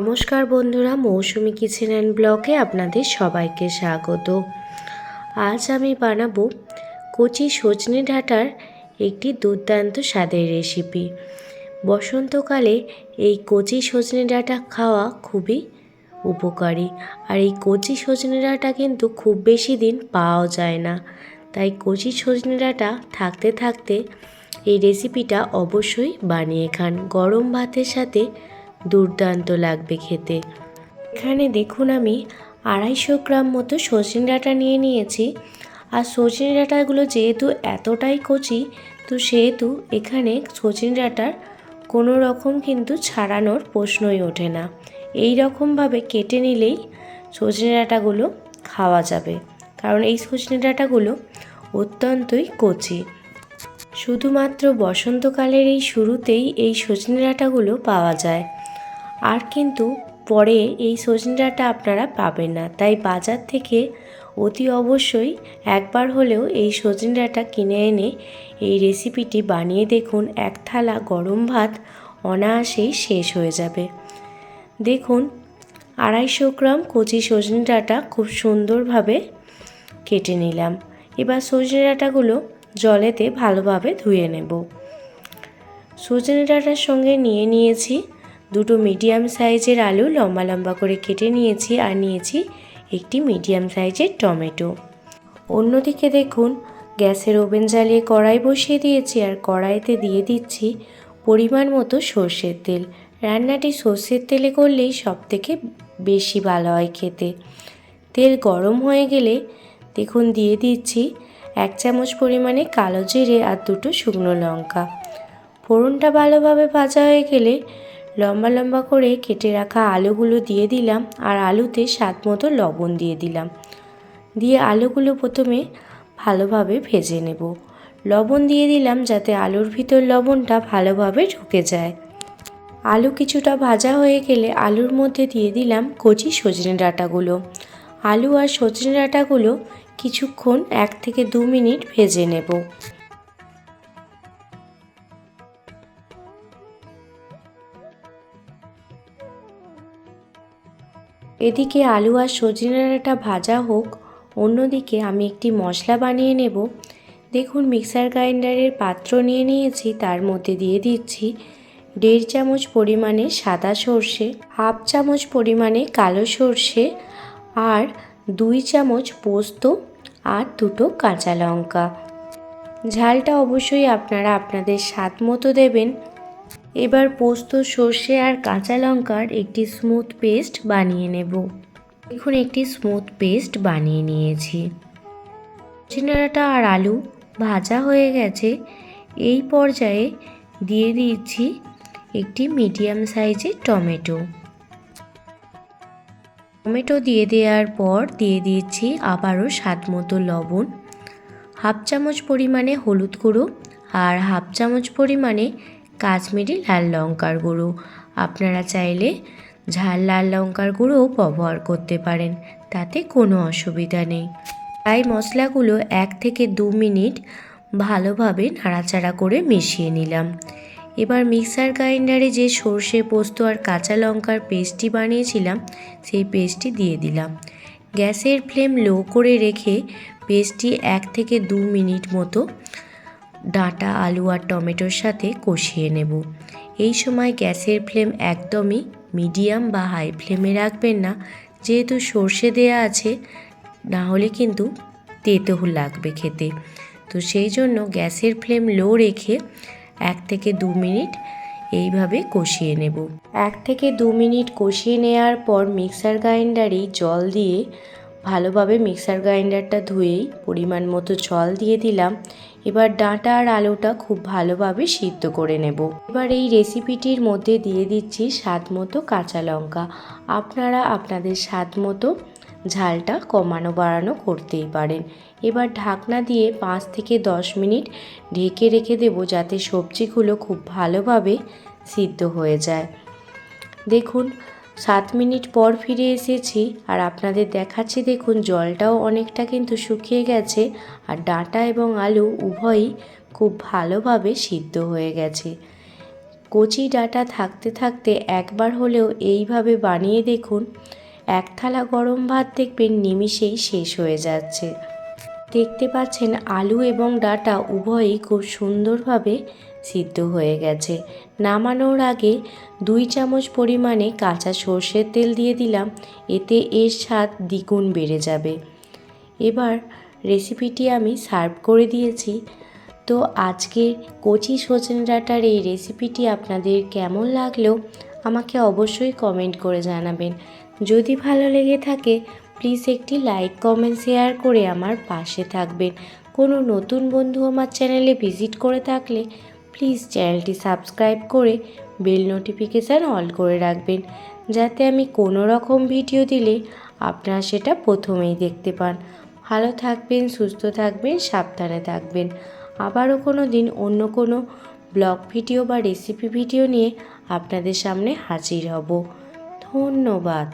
নমস্কার বন্ধুরা, মৌসুমি kitchen and ব্লগে আপনাদের সবাইকে স্বাগত। আজ আমি বানাবো কচি সজনে ডাঁটার একটি দুর্দান্ত স্বাদের রেসিপি বসন্তকালে এই কচি সজনে ডাঁটা খাওয়া খুবই উপকারী। আর এই কচি সজনে ডাঁটা কিন্তু খুব বেশি দিন পাওয়া যায় না। তাই কচি সজনে ডাঁটা থাকতে থাকতে এই রেসিপিটা অবশ্যই বানিয়ে খান। গরম ভাতের সাথে দুর্দান্ত লাগবে খেতে। এখানে দেখুন আমি আড়াইশো গ্রাম মতো সজনে ডাঁটা নিয়ে নিয়েছি। আর সজনে ডাঁটাগুলো যেহেতু এতটাই কচি, তো সেহেতু এখানে সজনে ডাঁটার কোনো রকম কিন্তু ছাড়ানোর প্রশ্নই ওঠে না। এই রকমভাবে কেটে নিলেই সজনে ডাঁটাগুলো খাওয়া যাবে। কারণ এই সজনে ডাঁটাগুলো অত্যন্তই কচি। শুধুমাত্র বসন্তকালের এই শুরুতেই এই সজনে ডাঁটাগুলো পাওয়া যায়। আর কিন্তু পরে এই সজনে আপনারা পাবেন না। তাই বাজার থেকে অতি অবশ্যই একবার হলেও এই সজনে কিনে এনে এই রেসিপিটি বানিয়ে দেখুন। এক থালা গরম ভাত অনায়াসেই শেষ হয়ে যাবে। দেখুন, আড়াইশো গ্রাম কচি সজনে খুব সুন্দরভাবে কেটে নিলাম। এবার সজনে ডাঁটাগুলো জলেতে ভালোভাবে ধুয়ে নেব। সজনে সঙ্গে নিয়ে নিয়েছি দুটো মিডিয়াম সাইজের আলু লম্বা লম্বা করে কেটে নিয়েছি আর নিয়েছি একটি মিডিয়াম সাইজের টমেটো। অন্যদিকে দেখুন, গ্যাসের ওভেন জ্বালিয়ে কড়াই বসিয়ে দিয়েছি আর কড়াইতে দিয়ে দিচ্ছি পরিমাণ মতো সর্ষের তেল। রান্নাটি সর্ষের তেলে করলেই সব থেকে বেশি ভালো হয় খেতে। তেল গরম হয়ে গেলে দেখুন দিয়ে দিচ্ছি এক চামচ পরিমাণে কালো জিরে আর দুটো শুকনো লঙ্কা। ফোড়নটা ভালোভাবে ভাজা হয়ে গেলে লম্বা লম্বা করে কেটে রাখা আলুগুলো দিয়ে দিলাম আর আলুতে স্বাদ মতো লবণ দিয়ে দিলাম। দিয়ে আলুগুলো প্রথমে ভালোভাবে ভেজে নেব। লবণ দিয়ে দিলাম যাতে আলুর ভিতর লবণটা ভালোভাবে ঢুকে যায়। আলু কিছুটা ভাজা হয়ে গেলে আলুর মধ্যে দিয়ে দিলাম কচি সজনে ডাঁটাগুলো। আলু আর সজনে ডাঁটাগুলো কিছুক্ষণ এক থেকে দু মিনিট ভেজে নেব। এদিকে আলু আর সজনে ডাঁটা ভাজা হোক, অন্যদিকে আমি একটি মশলা বানিয়ে নেব। দেখুন, মিক্সার গ্রাইন্ডারের পাত্র নিয়ে নিয়েছি, তার মধ্যে দিয়ে দিচ্ছি দেড় চামচ পরিমাণে সাদা সর্ষে, হাফ চামচ পরিমাণে কালো সর্ষে আর দুই চামচ পোস্ত আর দুটো কাঁচা লঙ্কা। ঝালটা অবশ্যই আপনারা আপনাদের স্বাদ মতো দেবেন। এবার পোস্ত, সর্ষে আর কাঁচা লঙ্কার একটি স্মুথ পেস্ট বানিয়ে নেব। দেখুন, একটি স্মুথ পেস্ট বানিয়ে নিয়েছি। চিনারাটা আর আলু ভাজা হয়ে গেছে। এই পর্যায়ে দিয়ে দিচ্ছি একটি মিডিয়াম সাইজের টমেটো। টমেটো দিয়ে দেওয়ার পর দিয়ে দিচ্ছি আবারও স্বাদ মতো লবণ, হাফ চামচ পরিমাণে হলুদ গুঁড়ো আর হাফ চামচ পরিমাণে কাশ্মীরি লাল লঙ্কার গুঁড়ো। আপনারা চাইলে ঝাল লাল লঙ্কার গুঁড়োও ব্যবহার করতে পারেন, তাতে কোনো অসুবিধা নেই। তাই মশলাগুলো এক থেকে দু মিনিট ভালোভাবে নাড়াচাড়া করে মিশিয়ে নিলাম। এবার মিক্সার গ্রাইন্ডারে যে সর্ষে পোস্ত আর কাঁচা লঙ্কার পেস্টটি বানিয়েছিলাম, সেই পেস্টটি দিয়ে দিলাম। গ্যাসের ফ্লেম লো করে রেখে পেস্টটি এক থেকে দু মিনিট মতো ডাঁটা, আলু আর টমেটোর সাথে কষিয়ে নেব। এই সময় গ্যাসের ফ্লেম একদমই মিডিয়াম বা হাই ফ্লেমে রাখবেন না। যেহেতু সর্ষে দেয়া আছে না হলে কিন্তু তেতো লাগবে খেতে। তো সেই জন্য গ্যাসের ফ্লেম লো রেখে এক থেকে দু মিনিট এইভাবে কষিয়ে নেব। এক থেকে দু মিনিট কষিয়ে নেওয়ার পর মিক্সার গ্রাইন্ডারেই জল দিয়ে ভালোভাবে মিক্সার গ্রাইন্ডারটা ধুয়েই পরিমাণ মতো জল দিয়ে দিলাম। এবার ডাঁটা আর আলুটা খুব ভালোভাবে সিদ্ধ করে নেব। এবার এই রেসিপিটির মধ্যে দিয়ে দিচ্ছি স্বাদ মতো কাঁচা লঙ্কা। আপনারা আপনাদের স্বাদ মতো ঝালটা কমানো বাড়ানো করতেই পারেন। এবার ঢাকনা দিয়ে পাঁচ থেকে দশ মিনিট ঢেকে রেখে দেব যাতে সবজিগুলো খুব ভালোভাবে সিদ্ধ হয়ে যায়। দেখুন সাত মিনিট পর ফিরে এসেছি আর আপনাদের দেখাচ্ছি দেখুন, জলটাও অনেকটা কিন্তু শুকিয়ে গেছে আর ডাঁটা এবং আলু উভয়ই খুব ভালোভাবে সিদ্ধ হয়ে গেছে। কচি ডাটা থাকতে থাকতে একবার হলেও এইভাবে বানিয়ে দেখুন, এক থালা গরম ভাত দেখবেন নিমিষেই শেষ হয়ে যাচ্ছে। দেখতে পাচ্ছেন আলু এবং ডাটা উভয়ই খুব সুন্দরভাবে সিদ্ধ হয়ে গেছে। নামানোর আগে দুই চামচ পরিমাণে কাঁচা সর্ষের তেল দিয়ে দিলাম, এতে এর স্বাদ দ্বিগুণ বেড়ে যাবে। এবার রেসিপিটি আমি সার্ভ করে দিয়েছি। তো আজকের কচি সজনে ডাঁটার এই রেসিপিটি আপনাদের কেমন লাগল, আমাকে অবশ্যই কমেন্ট করে জানাবেন। যদি ভালো লেগে থাকে প্লিজ একটি লাইক, কমেন্ট, শেয়ার করে আমার পাশে থাকবেন। কোনো নতুন বন্ধু আমার চ্যানেলে ভিজিট করে থাকলে প্লিজ চ্যানেলটি সাবস্ক্রাইব করে বেল নোটিফিকেশান অল করে রাখবেন, যাতে আমি কোনো রকম ভিডিও দিলে আপনারা সেটা প্রথমেই দেখতে পান। ভালো থাকবেন, সুস্থ থাকবেন, সাবধানে থাকবেন। আবারও কোনো দিন অন্য কোনো ব্লগ ভিডিও বা রেসিপি ভিডিও নিয়ে আপনাদের সামনে হাজির হব। ধন্যবাদ।